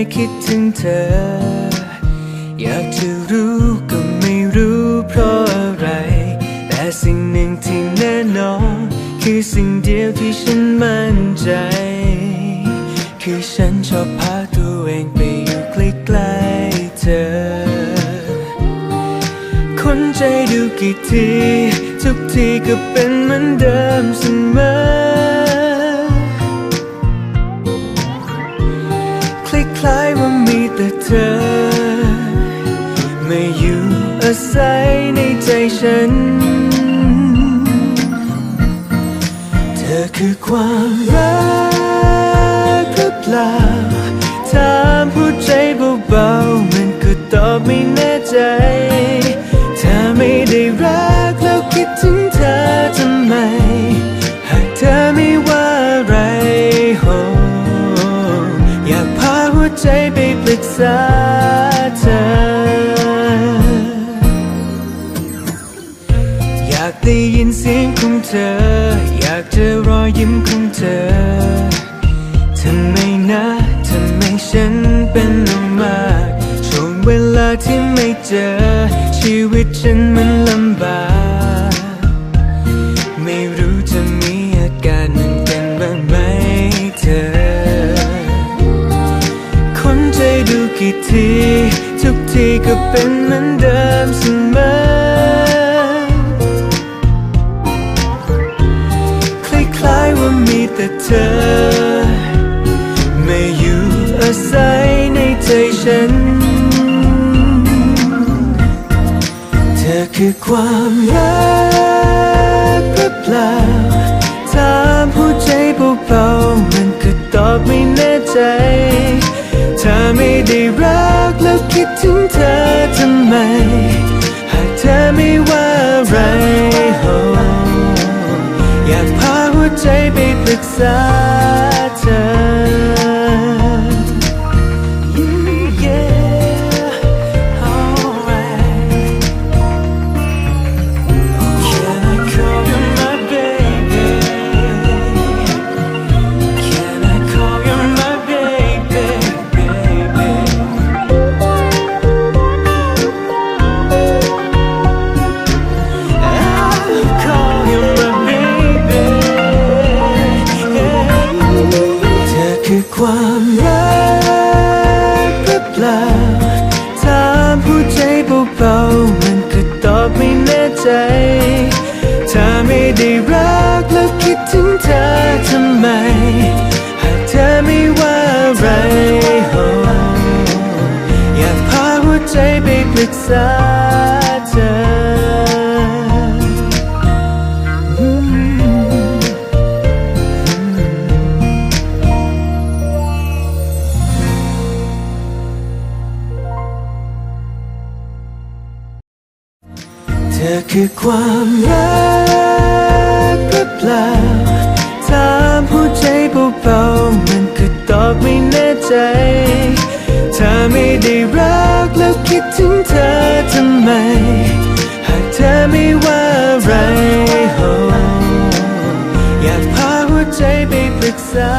ไมคิดถึงเธอ อยากจะรู้ก็ไม่รู้เพราะอะไร แต่สิ่งหนึ่งที่แน่นอน คือสิ่งเดียวที่ฉันมั่นใจ คือฉันชอบพาตัวเองไปอยู่ใกล้ๆเธอ คนใจดูกี่ที ทุกทีก็เป็นเหมือนเดิมเสมอ คล้ายๆว่ามีแต่เธอ ไม่อยู่อาศัยในใจฉัน เธอคือความ วใจไปปรึกษาเธอ อยากได้ยินเสียงของเธอ อยากเจอรอยยิ้มของเธอทำไมนะทำไมฉันเป็นลมมากช่วงเวลาที่ไม่เจอ ชีวิตฉันมันลำ กี่ที ทุกทีก็เป็นเหมือนเดิมเสมอคล้ายๆว่ามีแต่เธอ ไม่อยู่อาศัยในใจฉัน เธอคือความรัก ได้รักแล้วคิดถึงเธอทำไม หากเธอไม่ว่าอะไร อยากพาหัวใจไปปรึกษา ใจ ถ้าไม่ได้รักแล้วคิดถึงเธอทำไม หากเธอไม่ว่าอะไร อยากพาหัวใจไปปรึกษา ธอคือความรักหรือเปล่าถามหัวใจเบาๆมันก็ตอบไม่แน่ใจ ถ้าไม่ได้รักแล้วคิดถึงเธอทำไม หากเธอไม่ว่าอะไรอยากพาหัวใจไปปรึกษา